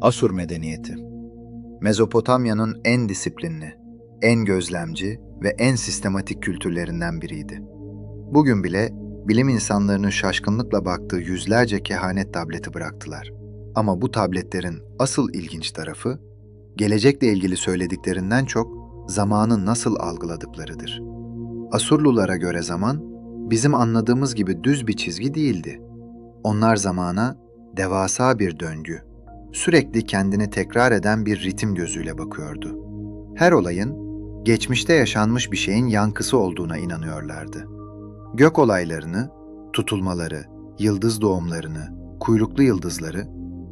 Asur medeniyeti. Mezopotamya'nın en disiplinli, en gözlemci ve en sistematik kültürlerinden biriydi. Bugün bile bilim insanlarının şaşkınlıkla baktığı yüzlerce kehanet tableti bıraktılar. Ama bu tabletlerin asıl ilginç tarafı, gelecekle ilgili söylediklerinden çok zamanı nasıl algıladıklarıdır. Asurlulara göre zaman, bizim anladığımız gibi düz bir çizgi değildi. Onlar zamana devasa bir döngü, sürekli kendini tekrar eden bir ritim gözüyle bakıyordu. Her olayın, geçmişte yaşanmış bir şeyin yankısı olduğuna inanıyorlardı. Gök olaylarını, tutulmaları, yıldız doğumlarını, kuyruklu yıldızları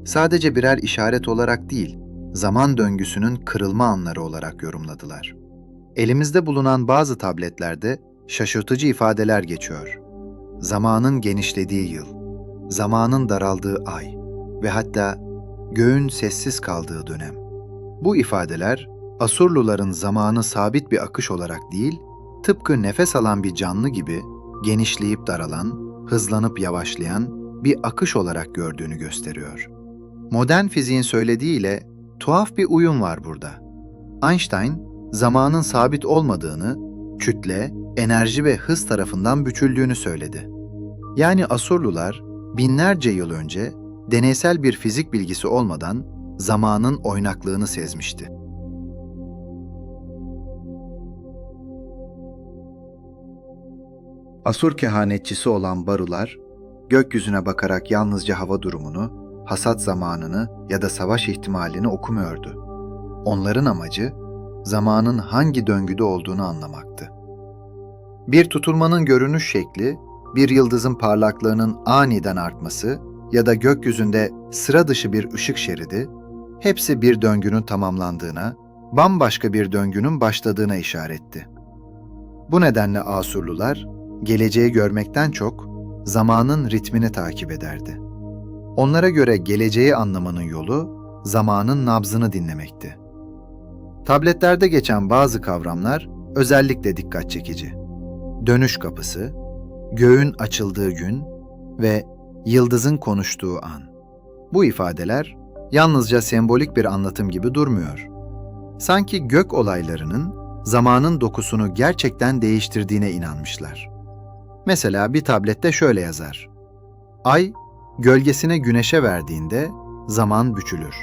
sadece birer işaret olarak değil, zaman döngüsünün kırılma anları olarak yorumladılar. Elimizde bulunan bazı tabletlerde şaşırtıcı ifadeler geçiyor. Zamanın genişlediği yıl, zamanın daraldığı ay ve hatta göğün sessiz kaldığı dönem. Bu ifadeler Asurluların zamanı sabit bir akış olarak değil, tıpkı nefes alan bir canlı gibi genişleyip daralan, hızlanıp yavaşlayan bir akış olarak gördüğünü gösteriyor. Modern fiziğin söylediğiyle tuhaf bir uyum var burada. Einstein, zamanın sabit olmadığını, kütle, enerji ve hız tarafından büçüldüğünü söyledi. Yani Asurlular binlerce yıl önce deneysel bir fizik bilgisi olmadan zamanın oynaklığını sezmişti. Asur kehanetçisi olan Barular, gökyüzüne bakarak yalnızca hava durumunu, hasat zamanını ya da savaş ihtimalini okumuyordu. Onların amacı, zamanın hangi döngüde olduğunu anlamaktı. Bir tutulmanın görünüş şekli, bir yıldızın parlaklığının aniden artması ya da gökyüzünde sıra dışı bir ışık şeridi, hepsi bir döngünün tamamlandığına, bambaşka bir döngünün başladığına işaretti. Bu nedenle Asurlular, geleceği görmekten çok zamanın ritmini takip ederdi. Onlara göre geleceği anlamanın yolu zamanın nabzını dinlemekti. Tabletlerde geçen bazı kavramlar özellikle dikkat çekici. Dönüş kapısı, göğün açıldığı gün ve yıldızın konuştuğu an. Bu ifadeler yalnızca sembolik bir anlatım gibi durmuyor. Sanki gök olaylarının zamanın dokusunu gerçekten değiştirdiğine inanmışlar. Mesela bir tablette şöyle yazar. Ay, gölgesine güneşe verdiğinde zaman büçülür.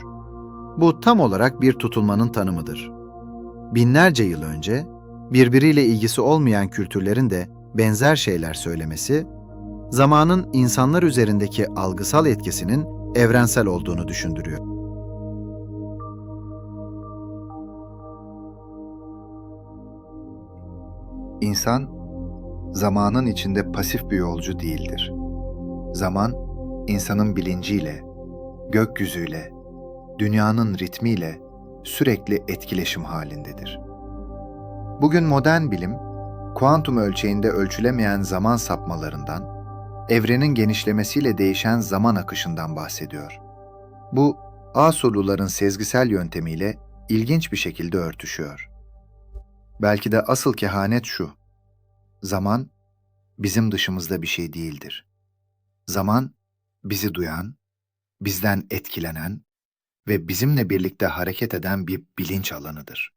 Bu tam olarak bir tutulmanın tanımıdır. Binlerce yıl önce, birbiriyle ilgisi olmayan kültürlerin de benzer şeyler söylemesi, zamanın insanlar üzerindeki algısal etkisinin evrensel olduğunu düşündürüyor. İnsan, zamanın içinde pasif bir yolcu değildir. Zaman, insanın bilinciyle, gökyüzüyle, dünyanın ritmiyle sürekli etkileşim halindedir. Bugün modern bilim, kuantum ölçeğinde ölçülemeyen zaman sapmalarından, evrenin genişlemesiyle değişen zaman akışından bahsediyor. Bu, Asurluların sezgisel yöntemiyle ilginç bir şekilde örtüşüyor. Belki de asıl kehanet şu. Zaman bizim dışımızda bir şey değildir. Zaman bizi duyan, bizden etkilenen ve bizimle birlikte hareket eden bir bilinç alanıdır.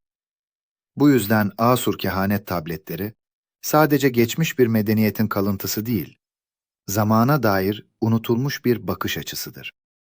Bu yüzden Asur kehanet tabletleri sadece geçmiş bir medeniyetin kalıntısı değil, zamana dair unutulmuş bir bakış açısıdır.